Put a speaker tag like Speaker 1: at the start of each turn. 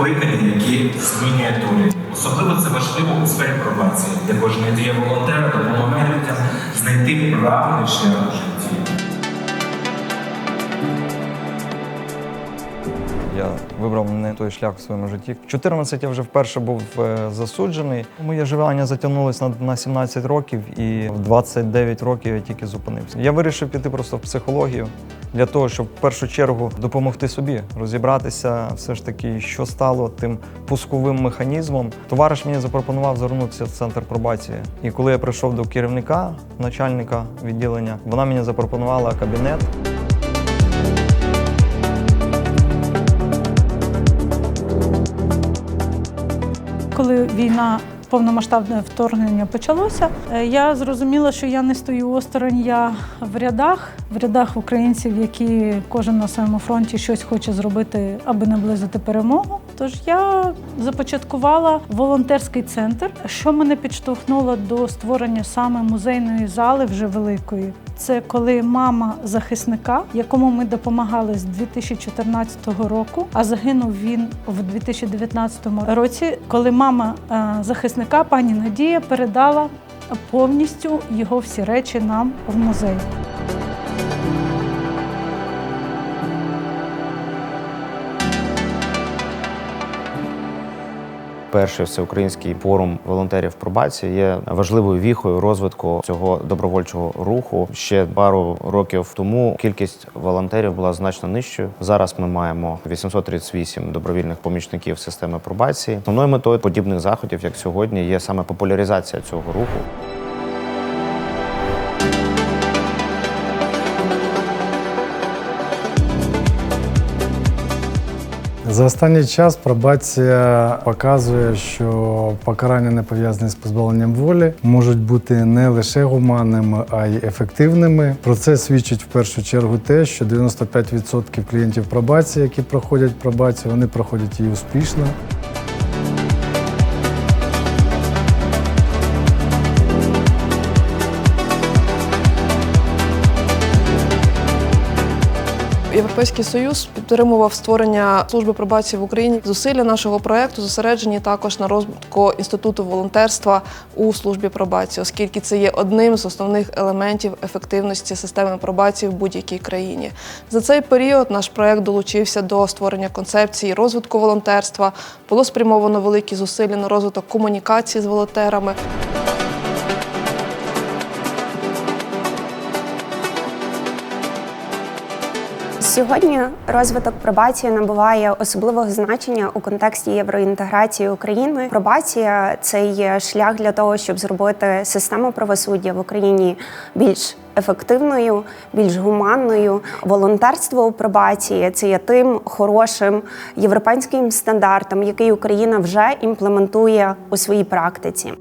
Speaker 1: покликання, які змінює долі. Особливо це важливо у сфері пробації, де кожна дія волонтера допомагає людям знайти правильний шлях у житті.
Speaker 2: Я вибрав не той шлях в своєму житті. В 14 я вже вперше був е, засуджений. Моє живання затягнулося на, на 17 років, і в 29 років я тільки зупинився. Я вирішив піти просто в психологію для того, щоб в першу чергу допомогти собі, розібратися, все ж таки, що стало тим пусковим механізмом. Товариш мені запропонував звернутися в центр пробації. І коли я прийшов до керівника, начальника відділення, вона мені запропонувала кабінет.
Speaker 3: Коли війна, повномасштабне вторгнення почалося, е, я зрозуміла, що я не стою осторонь, я в рядах, в рядах українців, які кожен на своєму фронті щось хоче зробити, аби наблизити перемогу. Тож я започаткувала волонтерський центр, що мене підштовхнуло до створення саме музейної зали вже великої. Це коли мама захисника, якому ми допомагали з 2014 року, а загинув він в 2019 році, коли мама е, захисника, пані Надія, передала повністю його всі речі нам в музей.
Speaker 4: Перший всеукраїнський форум волонтерів пробації є важливою віхою розвитку цього добровольчого руху. Ще пару років тому кількість волонтерів була значно нижчою. Зараз ми маємо 838 добровільних помічників системи пробації. Основною метою подібних заходів, як сьогодні, є саме популяризація цього руху.
Speaker 5: За останній час пробація показує, що покарання не пов'язані з позбавленням волі можуть бути не лише гуманними, а й ефективними. Про це свідчить в першу чергу те, що 95% клієнтів пробації, які проходять пробацію, вони проходять її успішно.
Speaker 6: Європейський союз підтримував створення служби пробації в Україні. Зусилля нашого проекту зосереджені також на розвитку інституту волонтерства у службі пробації, оскільки це є одним з основних елементів ефективності системи пробації в будь-якій країні. За цей період наш проект долучився до створення концепції розвитку волонтерства. Було спрямовано великі зусилля на розвиток комунікації з волонтерами.
Speaker 7: Сьогодні розвиток пробації набуває особливого значення у контексті євроінтеграції України. Пробація це є шлях для того, щоб зробити систему правосуддя в Україні більш ефективною, більш гуманною. Волонтерство у пробації це є тим хорошим європейським стандартом, який Україна вже імплементує у своїй практиці.